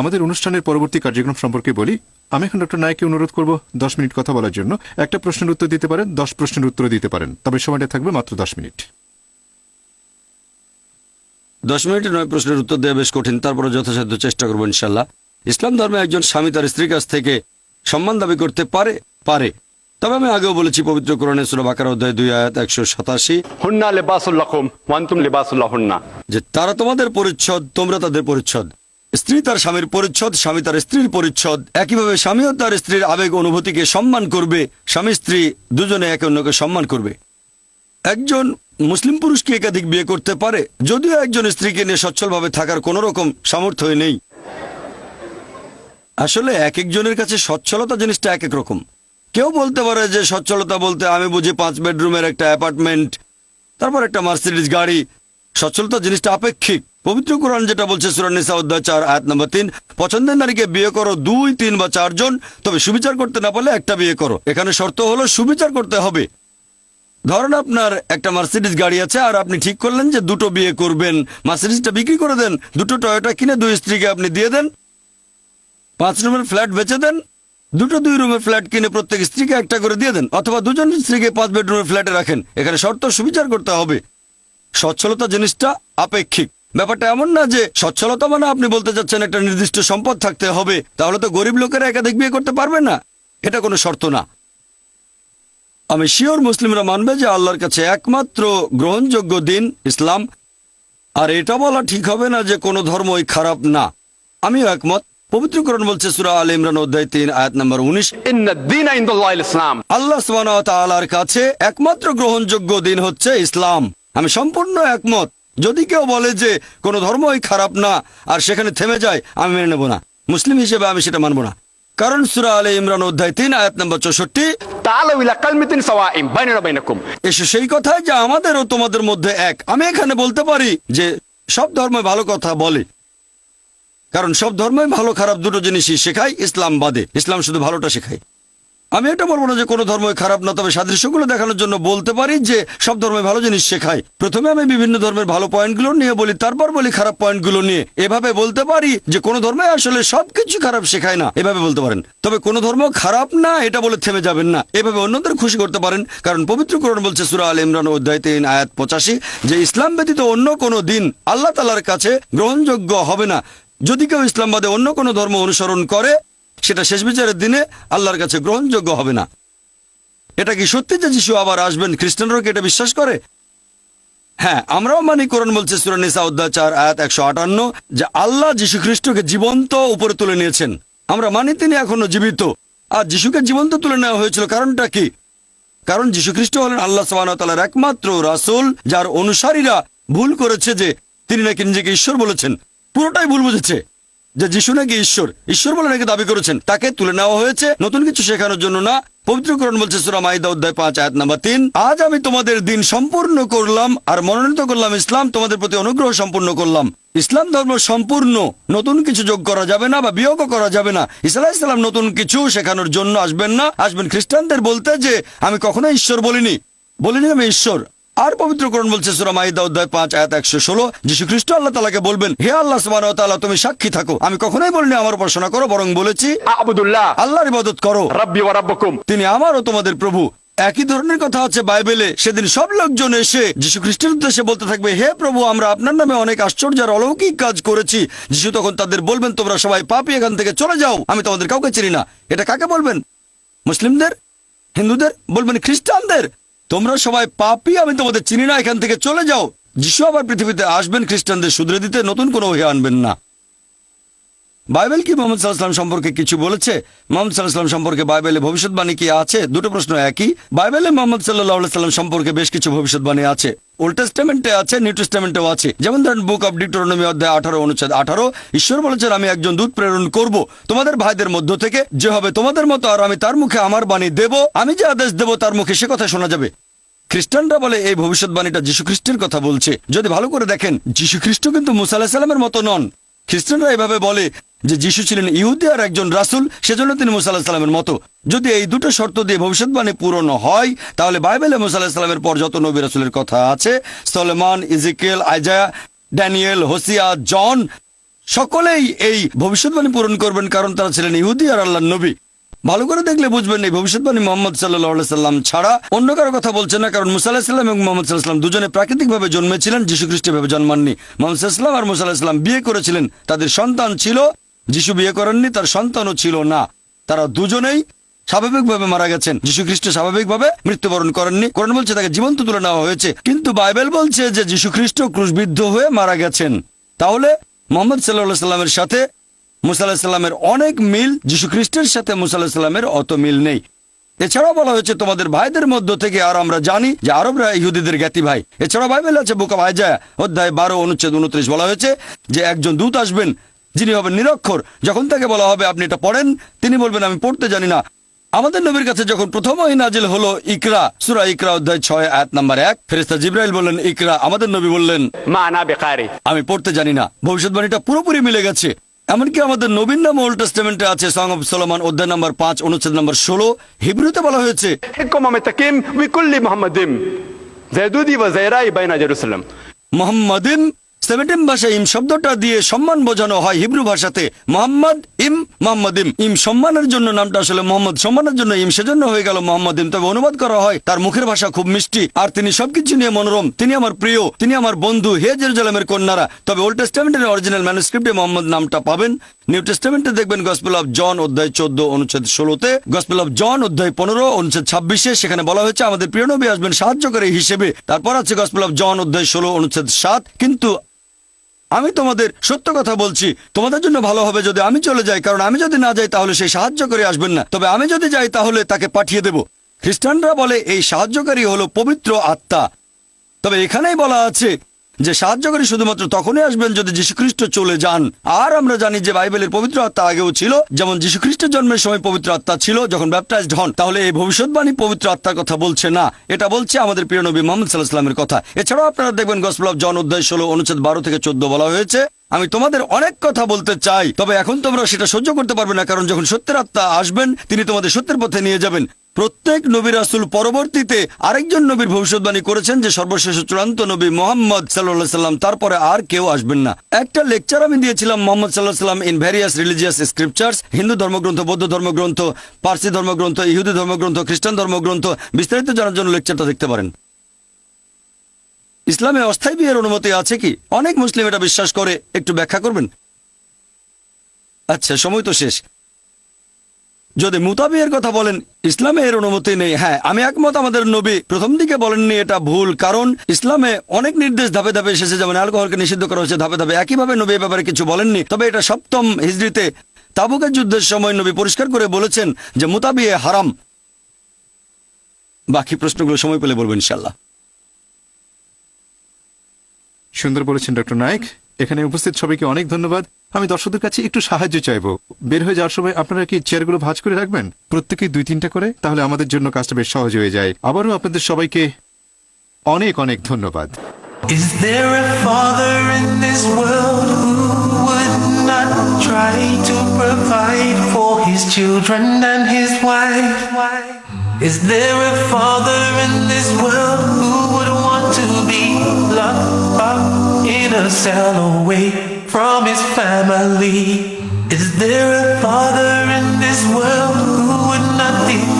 আমাদের অনুষ্ঠানের পরবর্তী কার্যক্রম সম্পর্কে বলি। আমি এখন ডক্টর নায়ককে অনুরোধ করব দশ মিনিট কথা বলার জন্য। একটা প্রশ্নের উত্তর দিতে পারেন দশ প্রশ্নের উত্তর দিতে পারেন। তবে সময়টা থাকবে মাত্র দশ মিনিট। দশ মিনিটে নয় প্রশ্নের উত্তর দেওয়া বেশ কঠিন তারপরে যথাসাধ্য চেষ্টা করব ইনশাল্লাহ ইসলাম ধর্মে একজন স্বামী তার স্ত্রীর কাছ থেকে সম্মান দাবি করতে পারে পারে। তবে আমি আগেও বলেছি পবিত্র কোরআনে সুরা বাকার অধ্যায় দুই আয়াত একশো সাতাশি। হুন্না লেবাসুল্লাহন্না যে তারা তোমাদের পরিচ্ছদ তোমরা তাদের পরিচ্ছদ। স্ত্রী তার স্বামীর পরিচ্ছদ, স্বামী তার স্ত্রীর পরিচ্ছদ। একইভাবে স্বামীও তার স্ত্রীর আবেগ, অনুভূতিকে সম্মান করবে। স্বামী, স্ত্রী দুজনে একে অন্যকে সম্মান করবে। একজন মুসলিম পুরুষকে একাধিক বিয়ে করতে পারে। যদিও একজন স্ত্রীকে নিয়ে সচ্ছলভাবে থাকার কোনো রকম সামর্থ্য নেই। আসলে এক একজনের কাছে সচ্ছলতা জিনিসটা এক এক রকম। কেউ বলতে পারে যে সচ্ছলতা বলতে আমি বুঝি পাঁচ বেডরুমের একটা অ্যাপার্টমেন্ট, তারপর একটা মার্সিডিজ গাড়ি। সচ্ছলতা জিনিসটা আপেক্ষিক। পবিত্র কোরআন যেটা বলছে সুরানিসা অধ্যায় চার, আয়াত নম্বর তিন, পছন্দের নারীকে বিয়ে করো দুই, তিন বা চারজন তবে সুবিচার করতে না পারলে একটা বিয়ে করো। এখানে শর্ত হলো সুবিচার করতে হবে। ধরেন আপনার একটা মার্সিডিস গাড়ি আছে, আর আপনি ঠিক করলেন যে দুটো বিয়ে করবেন। মার্সিডিজটা বিক্রি করে দেন, দুটো টয়োটা কিনে দুই স্ত্রীকে আপনি দিয়ে দেন, পাঁচ রুমের ফ্ল্যাট বেচে দেন, দুটো দুই রুমের ফ্ল্যাট কিনে প্রত্যেক স্ত্রীকে একটা করে দিয়ে দেন, অথবা দুজন স্ত্রীকে পাঁচ বেডরুমের ফ্ল্যাটে রাখেন। এখানে শর্ত সুবিচার করতে হবে। সচ্ছলতা জিনিসটা আপেক্ষিক। ব্যাপারটা এমন না যে সচ্ছলতা মানে আপনি বলতে চাচ্ছেন একটা নির্দিষ্ট সম্পদ থাকতে হবে তাহলে তো গরিব লোকেরা একাধিক বিয়ে করতে পারবে না। এটা কোনো শর্ত না। আমি শিওর মুসলিমরা মানবে যে আল্লাহর কাছে একমাত্র গ্রহণযোগ্য দিন ইসলাম আর এটা বলা ঠিক হবে না যে কোনো ধর্মই খারাপ না। আমিও একমত। পবিত্রকরণ বলছে সুরা আল ইমরান অধ্যায় তিন আয়াত নম্বর উনিশ ইসলাম আল্লাহ সুবাহর কাছে একমাত্র গ্রহণযোগ্য দিন হচ্ছে ইসলাম। আমি সম্পূর্ণ একমত। যদি কেউ বলে যে কোনো ধর্মই খারাপ না আর সেখানে থেমে যায় আমি মেনে নেব না। মুসলিম হিসেবে আমি সেটা মানব না। কারণ সুরা আলে ইমরান অধ্যায় তিন আয়াত নম্বর চৌষট্টি এসো সেই কথায় যে আমাদের ও তোমাদের মধ্যে এক। আমি এখানে বলতে পারি যে সব ধর্মে ভালো কথা বলে। কারণ সব ধর্মই ভালো খারাপ দুটো জিনিসই শেখায় ইসলাম বাদে। ইসলাম শুধু ভালোটা শেখায়। আমি এটা বলব না যে কোনো ধর্মই খারাপ না, তবে সাদৃশ্যগুলো দেখানোর জন্য বলতে পারি যে সব ধর্মে ভালো জিনিস শেখায়। প্রথমে আমি বিভিন্ন ধর্মের ভালো পয়েন্টগুলো নিয়ে বলি, তারপর বলি খারাপ পয়েন্টগুলো নিয়ে। এভাবে বলতে পারি যে কোনো ধর্মে আসলে সবকিছু খারাপ শেখায় না। এভাবে বলতে পারেন। তবে কোনো ধর্ম খারাপ না, এটা বলে থেমে যাবেন না। এভাবে অন্যদের খুশি করতে পারেন। কারণ পবিত্র কোরআন বলছে, সুরা আল ইমরান, অধ্যায় তিন, আয়াত পঁচাশি, যে ইসলাম ব্যতীত অন্য কোনো দিন আল্লাহ তালার কাছে গ্রহণযোগ্য হবে না। যদি কেউ ইসলামবাদে অন্য কোনো ধর্ম অনুসরণ করে সেটা শেষ বিচারের দিনে আল্লাহর কাছে গ্রহণযোগ্য হবে না। এটা কি সত্যি যে যিশু আবার আসবেন? খ্রিস্টানরাও কি এটা বিশ্বাস করে? হ্যাঁ আমরাও মানি, কোরআন বলছে সুরানিসা অধ্যায় চার, আয়াত একশো আটান্ন, যে আল্লাহ যীশু খ্রিস্টকে জীবন্ত উপরে তুলে নিয়েছেন। আমরা মানি তিনি এখনও জীবিত। আর যিশুকে জীবন্ত তুলে নেওয়া হয়েছিল কারণটা কি? কারণ যীশু খ্রিস্ট হলেন আল্লাহ সাবানতালার একমাত্র রাসূল, যার অনুসারীরা ভুল করেছে যে তিনি নাকি নিজেকে ঈশ্বর বলেছেন। পুরোটাই ভুল বুঝেছে। যে যিশু নাকি ঈশ্বর। ঈশ্বর বলে নাকি দাবি করেছেন। তাকে তুলে নেওয়া হয়েছে। নতুন কিছু শেখানোর জন্য না। পবিত্রকরণ বলছে অধ্যায় পাঁচ, আয়াত নাম্বার তিন। আজ আমি তোমাদের দিন সম্পূর্ণ করলাম আর মনোনীত করলাম ইসলাম। তোমাদের প্রতি অনুগ্রহ সম্পূর্ণ করলাম। ইসলাম ধর্ম সম্পূর্ণ। নতুন কিছু যোগ করা যাবে না বা বিয়োগও করা যাবে না। ইসলাম ইসলাম নতুন কিছু শেখানোর জন্য আসবেন না। আসবেন খ্রিস্টানদের বলতে যে, আমি কখনো ঈশ্বর বলিনি। বলিনি আমি ঈশ্বর। আর পবিত্রকরণ বলছে সুরা মাইদা অধ্যায় পাঁচ আয়াত একশো ষোলো। যীশু খ্রিস্ট আল্লাহ তালাকে বলবেন হে আল্লাহ সুবাহ তুমি সাক্ষী থাকো। আমি কখনোই বলিনি আমার উপাসনা করো বরং বলেছি আবুদুল্লাহ আল্লাহর ইবাদত করো। রাব্বি রাব্বুকুম। তিনি আমারও তোমাদের প্রভু। একই ধরনের কথা আছে বাইবেলে। সেদিন সব লোকজন এসে যীশু খ্রিস্টের উদ্দেশ্যে বলতে থাকবে হে প্রভু আমরা আপনার নামে অনেক আশ্চর্য আর অলৌকিক কাজ করেছি। যিশু তখন তাদের বলবেন তোমরা সবাই পাপি এখান থেকে চলে যাও। আমি তোমাদের কাউকে চিনি না। এটা কাকে বলবেন? মুসলিমদের? হিন্দুদের? বলবেন খ্রিস্টানদের? তোমরা সবাই পাপি, আমি তোমাদের চিনি না, এখান থেকে চলে যাও। যিশু আবার পৃথিবীতে আসবেন, খ্রিস্টানদের শুধরে দিতে, নতুন কোনো ওহে আনবেন না। বাইবেল কি মোহাম্মদ সাল্লাহাম সম্পর্কে কিছু বলেছে? মোহাম্মদ সাল্লাহাম সম্পর্কে বাইবেলে ভবিষ্যৎবাণী কি আছে? দুটো প্রশ্ন একই। বাইবেলে মোহাম্মদ সাল্লাহ সাল্লাম সম্পর্কে বেশ কিছু ভবিষ্যৎবাণী আছে। ওল্ড টেস্টামেন্টে আছে, নিউ টেস্টামেন্টেও আছে। যেমন ধরেন বুক অব ডিটোরনমি অধ্যায় আঠারো, অনুচ্ছেদ আঠারো। ঈশ্বর বলেছেন, আমি একজন দূত প্রেরণ করব। তোমাদের ভাইদের মধ্য থেকে যে হবে তোমাদের মতো, আর আমি তার মুখে আমার বাণী দেব। আমি যে আদেশ দেব, তার মুখে সে কথা শোনা যাবে। খ্রিস্টানরা বলে, এই ভবিষ্যৎবাণীটা খ্রিস্টের কথা বলছে। যদি ভালো করে দেখেন যীশু খ্রিস্ট কিন্তু মুসা আলাহ সাল্লামের মতো নন। খ্রিস্টানরা এভাবে বলে যে, যিশু ছিলেন ইহুদি আর একজন রাসুল, সেজন্য তিনি মুসা আলাহ সাল্লামের মতো। যদি এই দুটো শর্ত দিয়ে ভবিষ্যৎবাণী পূরণ হয়, তাহলে বাইবেলে মুসা আলাহ সাল্লামের পর যত নবী রাসুলের কথা আছে, Soleman, Ezekiel, Isaiah, Daniel, Hosea, John, সকলেই এই ভবিষ্যৎবাণী পূরণ করবেন কারণ তারা ছিলেন ইহুদি আর আল্লাহ নবী। ভালো করে দেখলে বুঝবেন এই ভবিষ্যৎবাণী মোহাম্মদ সাল্লাহ সাল্লাম ছাড়া অন্য কারও কথা বলছে না, কারণ মুসা আলাহিসাল্লাম এবং মোহাম্মদ সাল্লাহাম দুজনে প্রাকৃতিকভাবে জন্মেছিলেন যীশু খ্রিস্টভাবে জন্মাননি। মোহাম্মদ সাল্লাম আর মুসা আলাহিসাল্লাম বিয়ে করেছিলেন, তাদের সন্তান ছিল, যিশু বিয়ে করেননি, তার সন্তানও ছিল না। তারা দুজনেই স্বাভাবিকভাবে মারা গেছেন যীশু খ্রিস্ট স্বাভাবিকভাবে মৃত্যুবরণ করেননি। কোরআন বলছে তাকে জীবন্ত তুলে নেওয়া হয়েছে, কিন্তু বাইবেল বলছে যে যীশু খ্রিস্ট ক্রুশবিদ্ধ হয়ে মারা গেছেন। তাহলে মোহাম্মদ সাল্লাহ সাল্লামের সাথে মুসাল্লাহামের অনেক মিল যীশু খ্রিস্টের সাথে মুসাল্লাহামের অত মিল নেই। এছাড়াও বলা হয়েছে তোমাদের ভাইদের মধ্য থেকে আর আমরা জানি যে আরবরা ইহুদিদের জ্ঞাতি ভাই। এছাড়া বাইবেল আছে বোকা ভাই ভাইজায়া অধ্যায় বারো অনুচ্ছেদ উনত্রিশ বলা হয়েছে যে একজন দূত আসবেন যিনি হবেন নিরক্ষর। যখন তাকে বলা হবে আপনি এটা পড়েন তিনি বলবেন আমি পড়তে জানি না। আমাদের নবীর কাছে যখন প্রথম নাজিল হলো ইকরা সুরা ইকরা অধ্যায় ছয় আয়াত নাম্বার এক ফেরিস্তা জিব্রাইল বললেন ইকরা আমাদের নবী বললেন মা না বেকারি আমি পড়তে জানি না। ভবিষ্যৎবাণীটা পুরোপুরি মিলে গেছে। এমনকি আমাদের নবীন নাম ওল্ড টেস্টামেন্টে আছে সং অফ সোলমান অধ্যায় নম্বর পাঁচ অনুচ্ছেদ নম্বর ষোলো। হিব্রুতে বলা হয়েছে মোহাম্মদিন সেভেন্টিন ভাষায় ইম শব্দটা দিয়ে সম্মান বোঝানো হয় হিব্রু ভাষাতে। মোহাম্মদ ইম মোহাম্মদ ইম। ইম সম্মানের জন্য নামটা আসলে মোহাম্মদ। সম্মানের জন্য ইম সেজন্য হয়ে গেল মোহাম্মদ ইম। তবে অনুবাদ করা হয়, তার মুখের ভাষা খুব মিষ্টি। আর তিনি সবকিছু নিয়ে মনোরম। তিনি আমার প্রিয়, তিনি আমার বন্ধু, হে জেরুজালামের কন্যারা। তবে ওল্ড টেস্টামেন্টের অরিজিনাল ম্যানুস্ক্রিপ্টে মোহাম্মদ নামটা পাবেন। নিউ টেস্টামেন্টে দেখবেন গসপেল অফ জন অধ্যায় চোদ্দ, অনুচ্ছেদ ষোলোতে গসপেল অফ জন অধ্যায় পনেরো, অনুচ্ছেদ ছাব্বিশে সেখানে বলা হয়েছে, আমাদের প্রিয় নবী আসবেন সাহায্যকারী হিসেবে। তারপর আছে গসপেল অফ জন অধ্যায় ষোলো, অনুচ্ছেদ সাত। কিন্তু আমি তোমাদের সত্য কথা বলছি, তোমাদের জন্য ভালো হবে যদি আমি চলে যাই, কারণ আমি যদি না যাই তাহলে সেই সাহায্য করে আসবেন না। তবে আমি যদি যাই তাহলে তাকে পাঠিয়ে দেব। খ্রিস্টানরা বলে, এই সাহায্যকারী হলো পবিত্র আত্মা। তবে এখানেই বলা আছে যে সাহায্যকারী শুধুমাত্র তখনই আসবেন যদি যীশুখ্রিস্ট চলে যান। আর আমরা জানি যে বাইবেলের পবিত্র আত্মা আগেও ছিল, যেমন যীশুখ্রিস্টের জন্মের সময় পবিত্র আত্মা ছিল, যখন ব্যাপটাইজড হন, তাহলে এই ভবিষ্যৎবাণী পবিত্র আত্মার কথা বলছে না। এটা বলছে আমাদের প্রিয় নবী মোহাম্মদ সাল্লাহ কথা। এছাড়াও আপনারা দেখবেন গসপ্লব জন অধ্যায় ষোলো, অনুচ্ছেদ বারো থেকে চোদ্দ বলা হয়েছে আমি তোমাদের অনেক কথা বলতে চাই, তবে এখন তোমরা সেটা সহ্য করতে পারবে না, কারণ যখন সত্যের আত্মা আসবেন, তিনি তোমাদের সত্যের পথে নিয়ে যাবেন। প্রত্যেক নবীর রাসুল পরবর্তীতে আরেকজন নবীর ভবিষ্যৎবাণী করেছেন যে, সর্বশেষ চূড়ান্ত নবী মোহাম্মদ সাল্লাহ সাল্লাম তারপরে আর কেউ আসবেন না। একটা লেকচার আমি দিয়েছিলাম মোহাম্মদ সাল্লাহ সাল্লাম in various religious scriptures Hindu ধর্মগ্রন্থ, বৌদ্ধ ধর্মগ্রন্থ, পার্সি ধর্মগ্রন্থ, ইহুদি ধর্মগ্রন্থ, খ্রিস্টান ধর্মগ্রন্থ, বিস্তারিত জানার জন্য লেকচারটা দেখতে পারেন। ইসলামে অস্থায়ী বিয়ের অনুমতি আছে কি? অনেক মুসলিম এটা বিশ্বাস করে। একটু ব্যাখ্যা করবেন? আচ্ছা সময় তো শেষ। যদি মুতাবিয়ের কথা বলেন, ইসলামে এর অনুমতি নেই। হ্যাঁ আমি একমত আমাদের নবী প্রথম দিকে বলেননি এটা ভুল, কারণ ইসলামে অনেক নির্দেশ ধাপে ধাপে এসেছে। যেমন অ্যালকোহলকে নিষিদ্ধ করা হয়েছে ধাপে ধাপে। একইভাবে নবী ব্যাপারে কিছু বলেননি। তবে এটা সপ্তম হিজড়িতে তাবুকের যুদ্ধের সময় নবী পরিষ্কার করে বলেছেন যে মুতাবিয়ে হারাম। বাকি প্রশ্নগুলো সময় পেলে বলব ইনশাল্লাহ সুন্দর বলেছেন ডক্টর নায়ক। এখানে উপস্থিত সবাইকে অনেক ধন্যবাদ। আমি দর্শকদের কাছে একটু সাহায্য চাইব। বের হয়ে যাওয়ার সময় আপনারা কি চেয়ারগুলো ভাঁজ করে রাখবেন? প্রত্যেকেই দুই তিনটা করে? তাহলে আমাদের জন্য কাজটা বেশ সহজ হয়ে যায়। আবারও আপনাদের সবাইকে অনেক অনেক ধন্যবাদ। Is there a father in this world who would not try to provide for his children and his wife? Is there a father in this world who would to be locked up in a cell away from his family? Is there a father in this world who would not think